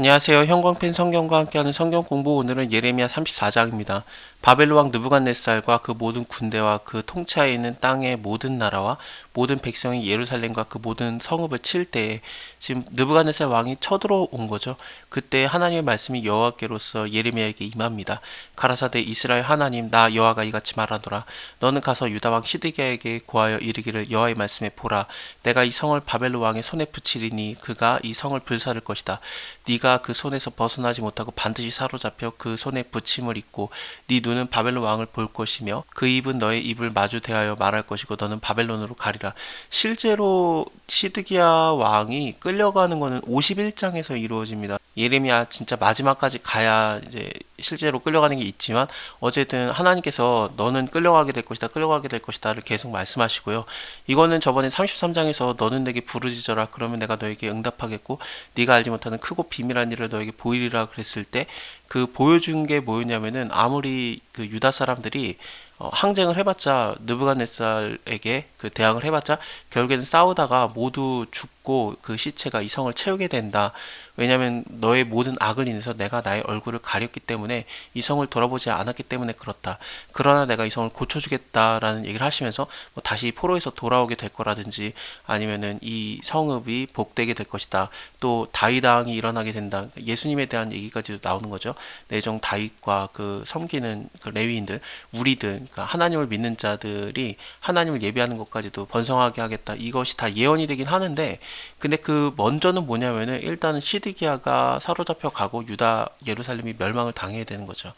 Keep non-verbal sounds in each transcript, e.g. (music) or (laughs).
안녕하세요. 형광펜 성경과 함께하는 성경 공부 오늘은 예레미야 34장입니다. 바벨론 왕 느부갓네살과 그 모든 군대와 그 통치하에 있는 땅의 모든 나라와 모든 백성이 예루살렘과 그 모든 성읍을 칠 때에 지금 느부갓네살 왕이 쳐들어온 거죠. 그때 하나님의 말씀이 여호와께로서 예레미야에게 임합니다. 가라사대 이스라엘 하나님 나 여호와가 이같이 말하노라 너는 가서 유다 왕 시드기야에게 고하여 이르기를 여호와의 말씀에 보라 내가 이 성을 바벨론 왕의 손에 붙이리니 그가 이 성을 불사를 것이다. 네가 그 손에서 벗어나지 못하고 반드시 사로잡혀 그 손에 붙임을 입고 네 눈은 바벨론 왕을 볼 것이며 그 입은 너의 입을 마주 대하여 말할 것이고 너는 바벨론으로 가리라. 실제로 시드기야 왕이 끌려가는 것은 51장에서 이루어집니다. 예레미야 진짜 마지막까지 가야 이제 실제로 끌려가는 게 있지만 어쨌든 하나님께서 너는 끌려가게 될 것이다 끌려가게 될 것이다를 계속 말씀하시고요 이거는 저번에 33장에서 너는 내게 부르짖어라 그러면 내가 너에게 응답하겠고 네가 알지 못하는 크고 비밀한 일을 너에게 보이리라 그랬을 때 그 보여준 게 뭐였냐면은 아무리 그 유다 사람들이 어, 항쟁을 해봤자 느부갓네살에게 그 대항을 해봤자 결국에는 싸우다가 모두 죽고 그 시체가 이 성을 채우게 된다. 왜냐하면 너의 모든 악을 인해서 내가 나의 얼굴을 가렸기 때문에 이 성을 돌아보지 않았기 때문에 그렇다. 그러나 내가 이 성을 고쳐주겠다라는 얘기를 하시면서 뭐 다시 포로에서 돌아오게 될 거라든지 아니면은 이 성읍이 복되게 될 것이다. 또 다윗왕이 일어나게 된다. 예수님에 대한 얘기까지도 나오는 거죠. 내종 다윗과 그 섬기는 그 레위인들, 우리들, 그러니까 하나님을 믿는 자들이 하나님을 예배하는 것까지도 번성하게 하겠다. 이것이 다 예언이 되긴 하는데, 근데 그 먼저는 뭐냐면은 일단은 시드 기야가 사로잡혀 가고 유다 예루살렘이 멸망을 당해야 되는 거죠.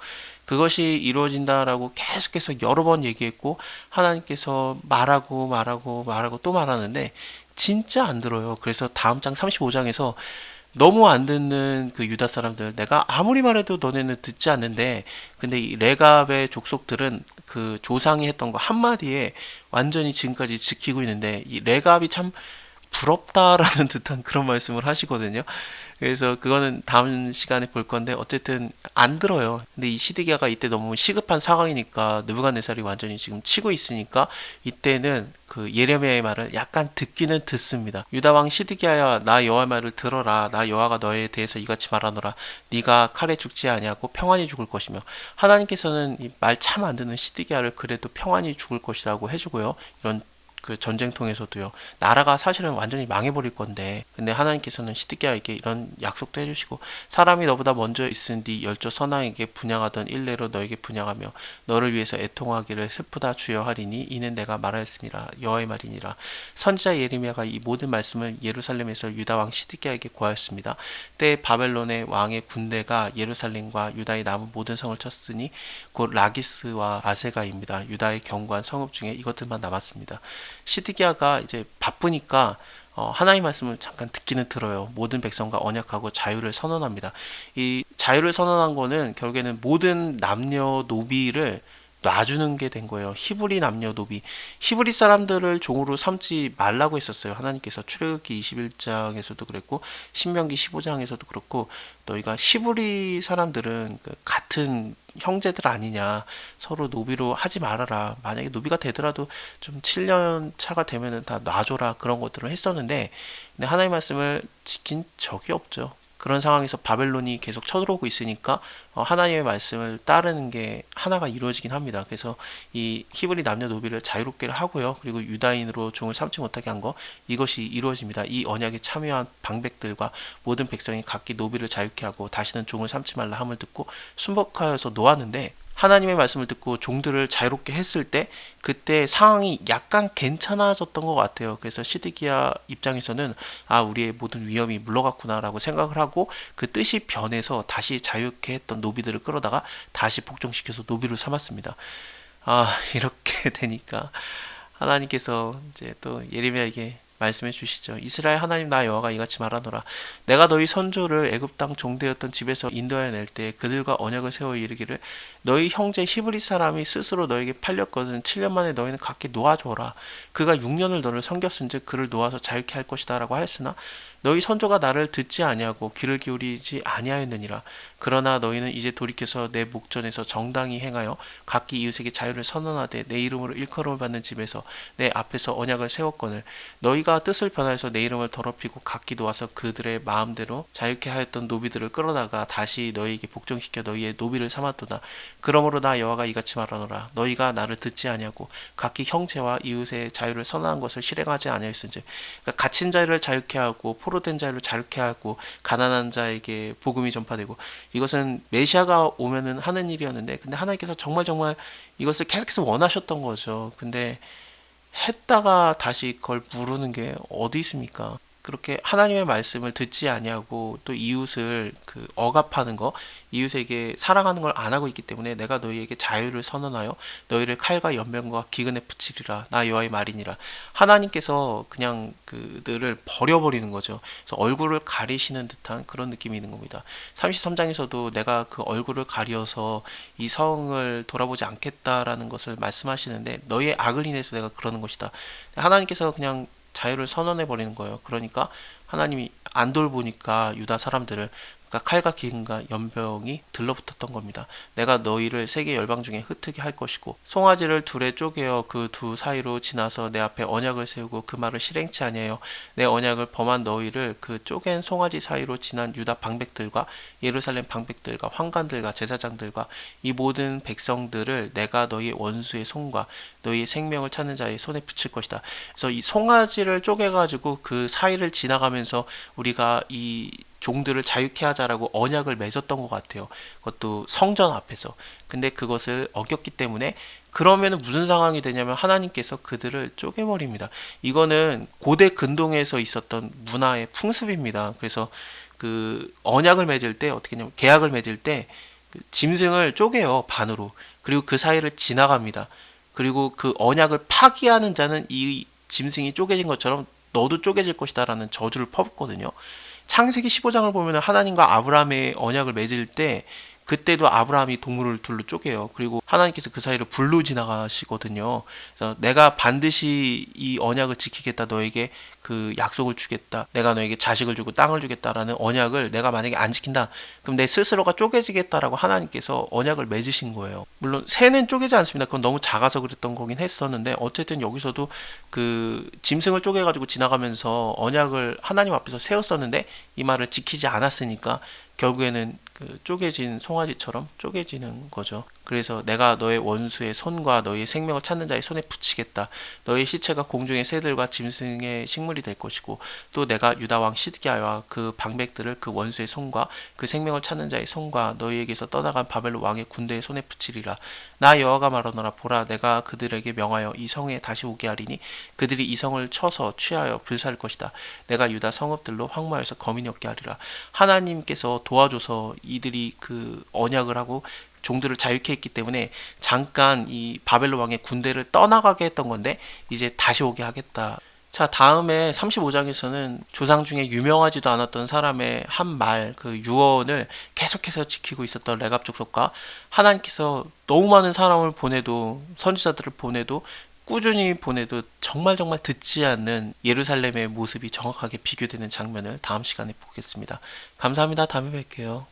그것이 이루어진다라고 계속해서 여러 번 얘기했고 하나님께서 말하고 말하고 말하고 또 말하는데 진짜 안 들어요. 그래서 다음 장 35장에서 너무 안 듣는 그 유다 사람들 내가 아무리 말해도 너네는 듣지 않는데 근데 이 레갑의 족속들은 그 조상이 했던 거 한마디에 완전히 지금까지 지키고 있는데 이 레갑이 참 부럽다라는 (laughs) 듯한 그런 말씀을 하시거든요. 그래서 그거는 다음 시간에 볼 건데 어쨌든 안 들어요. 근데 이 시드기야가 이때 너무 시급한 상황이니까 느부갓네살이 완전히 지금 치고 있으니까 이때는 그 예레미야의 말을 약간 듣기는 듣습니다. 유다 왕 시드기야야 나 여호와 말을 들어라. 나 여호와가 너에 대해서 이같이 말하노라. 네가 칼에 죽지 아니하고 평안히 죽을 것이며 하나님께서는 말 참 안 듣는 시드기야를 그래도 평안히 죽을 것이라고 해주고요. 이런 그 전쟁통에서도요. 나라가 사실은 완전히 망해버릴 건데, 근데 하나님께서는 시드기야에게 이런 약속도 해주시고, 사람이 너보다 먼저 있은 네 열조 선왕에게 분양하던 일례로 너에게 분양하며 너를 위해서 애통하기를 슬프다 주여 하리니 이는 내가 말하였습니다. 여호와의 말이니라. 선지자 예레미야가 이 모든 말씀을 예루살렘에서 유다 왕 시드기야에게 고하였습니다. 때 바벨론의 왕의 군대가 예루살렘과 유다의 남은 모든 성을 쳤으니 곧 라기스와 아세가입니다. 유다의 견고한 성읍 중에 이것들만 남았습니다. 시드기야가 이제 바쁘니까 어, 하나님 말씀을 잠깐 듣기는 들어요. 모든 백성과 언약하고 자유를 선언합니다. 이 자유를 선언한 거는 결국에는 모든 남녀 노비를 놔주는 게 된 거예요. 히브리 남녀 노비. 히브리 사람들을 종으로 삼지 말라고 했었어요. 하나님께서 출애굽기 21장에서도 그랬고 신명기 15장에서도 그렇고 너희가 히브리 사람들은 그 같은 형제들 아니냐. 서로 노비로 하지 말아라. 만약에 노비가 되더라도 좀 7년 차가 되면은 다 놔줘라. 그런 것들을 했었는데 근데 하나님 말씀을 지킨 적이 없죠. 그런 상황에서 바벨론이 계속 쳐들어오고 있으니까 어, 하나님의 말씀을 따르는 게 하나가 이루어지긴 합니다. 그래서 이 히브리 남녀 노비를 자유롭게 하고요. 그리고 유다인으로 종을 삼지 못하게 한 거 이것이 이루어집니다. 이 언약에 참여한 방백들과 모든 백성이 각기 노비를 자유케 하고 다시는 종을 삼지 말라 함을 듣고 순복하여서 놓았는데 하나님의 말씀을 듣고 종들을 자유롭게 했을 때 그때 상황이 약간 괜찮아졌던 것 같아요. 그래서 시드기야 입장에서는 아 우리의 모든 위험이 물러갔구나라고 생각을 하고 그 뜻이 변해서 다시 자유롭게 했던 노비들을 끌어다가 다시 복종시켜서 노비로 삼았습니다. 아 이렇게 (laughs) 되니까 하나님께서 이제 또 예레미야에게 말씀해 주시죠. 이스라엘 하나님 나 여호와가 이같이 말하노라. 내가 너희 선조를 애굽 땅 종되었던 집에서 인도하여 낼 때 그들과 언약을 세워 이르기를 너희 형제 히브리 사람이 스스로 너에게 팔렸거든 7년 만에 너희는 각기 놓아줘라. 그가 6년을 너를 섬겼은즉 그를 놓아서 자유케 할 것이다라고 하였으나 너희 선조가 나를 듣지 아니하고 귀를 기울이지 아니하였느니라. 그러나 너희는 이제 돌이켜서 내 목전에서 정당히 행하여 각기 이웃에게 자유를 선언하되 내 이름으로 일컬음을 받는 집에서 내 앞에서 언약을 세웠거늘 너희가 너희가 뜻을 변화해서 내 이름을 더럽히고 각기도 와서 그들의 마음대로 자유케 하였던 노비들을 끌어다가 다시 너희에게 복종시켜 너희의 노비를 삼았도다. 그러므로 나 여호와가 이같이 말하노라. 너희가 나를 듣지 아니하고 각기 형제와 이웃의 자유를 선언한 것을 실행하지 아니하였은즉 그러니까 갇힌 자유를 자유케 하고 포로된 자유를 자유케 하고 가난한 자에게 복음이 전파되고 이것은 메시아가 오면은 하는 일이었는데 근데 하나님께서 정말 정말 이것을 계속해서 원하셨던 거죠. 근데 했다가 다시 그걸 부르는 게 어디 있습니까? 그렇게 하나님의 말씀을 듣지 아니하고 또 이웃을 그 억압하는 거, 이웃에게 사랑하는 걸 안 하고 있기 때문에 내가 너희에게 자유를 선언하여 너희를 칼과 연병과 기근에 붙이리라. 나 여호와의 말이니라. 하나님께서 그냥 그들을 버려버리는 거죠. 그래서 얼굴을 가리시는 듯한 그런 느낌이 있는 겁니다. 33장에서도 내가 그 얼굴을 가려서 이 성을 돌아보지 않겠다라는 것을 말씀하시는데 너희의 악을 인해서 내가 그러는 것이다. 하나님께서 그냥 자유를 선언해 버리는 거예요. 그러니까 하나님이 안 돌보니까 유다 사람들을 그러니까 칼과 기근과 연병이 들러붙었던 겁니다. 내가 너희를 세계 열방 중에 흩트게 할 것이고 송아지를 둘에 쪼개어 그 두 사이로 지나서 내 앞에 언약을 세우고 그 말을 실행치 아니하여 내 언약을 범한 너희를 그 쪼갠 송아지 사이로 지난 유다 방백들과 예루살렘 방백들과 황관들과 제사장들과 이 모든 백성들을 내가 너희 원수의 손과 너희의 생명을 찾는 자의 손에 붙일 것이다. 그래서 이 송아지를 쪼개 가지고 그 사이를 지나가면서 우리가 이 종들을 자유케 하자라고 언약을 맺었던 것 같아요. 그것도 성전 앞에서. 근데 그것을 어겼기 때문에 그러면 무슨 상황이 되냐면 하나님께서 그들을 쪼개버립니다. 이거는 고대 근동에서 있었던 문화의 풍습입니다. 그래서 그 언약을 맺을 때 어떻게 냐면 계약을 맺을 때 그 짐승을 쪼개요 반으로 그리고 그 사이를 지나갑니다. 그리고 그 언약을 파기하는 자는 이 짐승이 쪼개진 것처럼 너도 쪼개질 것이다라는 저주를 퍼붓거든요. 창세기 15장을 보면 하나님과 아브라함의 언약을 맺을 때 그때도 아브라함이 동물을 둘로 쪼개요. 그리고 하나님께서 그 사이를 불로 지나가시거든요. 그래서 내가 반드시 이 언약을 지키겠다. 너에게 그 약속을 주겠다. 내가 너에게 자식을 주고 땅을 주겠다라는 언약을 내가 만약에 안 지킨다. 그럼 내 스스로가 쪼개지겠다라고 하나님께서 언약을 맺으신 거예요. 물론 새는 쪼개지 않습니다. 그건 너무 작아서 그랬던 거긴 했었는데 어쨌든 여기서도 그 짐승을 쪼개 가지고 지나가면서 언약을 하나님 앞에서 세웠었는데 이 말을 지키지 않았으니까 결국에는 그 쪼개진 송아지처럼 쪼개지는 거죠. 그래서 내가 너의 원수의 손과 너의 생명을 찾는 자의 손에 붙이겠다. 너의 시체가 공중의 새들과 짐승의 식물이 될 것이고 또 내가 유다 왕 시드기야와 그 방백들을 그 원수의 손과 그 생명을 찾는 자의 손과 너희에게서 떠나간 바벨론 왕의 군대의 손에 붙이리라. 나 여호와가 말하노라 보라 내가 그들에게 명하여 이 성에 다시 오게 하리니 그들이 이 성을 쳐서 취하여 불살 것이다. 내가 유다 성읍들로 황무하여서 거민이 없게 하리라. 하나님께서 도와줘서 이들이 그 언약을 하고 종들을 자유케 했기 때문에 잠깐 이 바벨론 왕의 군대를 떠나가게 했던 건데 이제 다시 오게 하겠다. 자, 다음에 35장에서는 조상 중에 유명하지도 않았던 사람의 한 말, 그 유언을 계속해서 지키고 있었던 레갑 족 속과 하나님께서 너무 많은 사람을 보내도 선지자들을 보내도 꾸준히 보내도 정말 정말 듣지 않는 예루살렘의 모습이 정확하게 비교되는 장면을 다음 시간에 보겠습니다. 감사합니다. 다음에 뵐게요.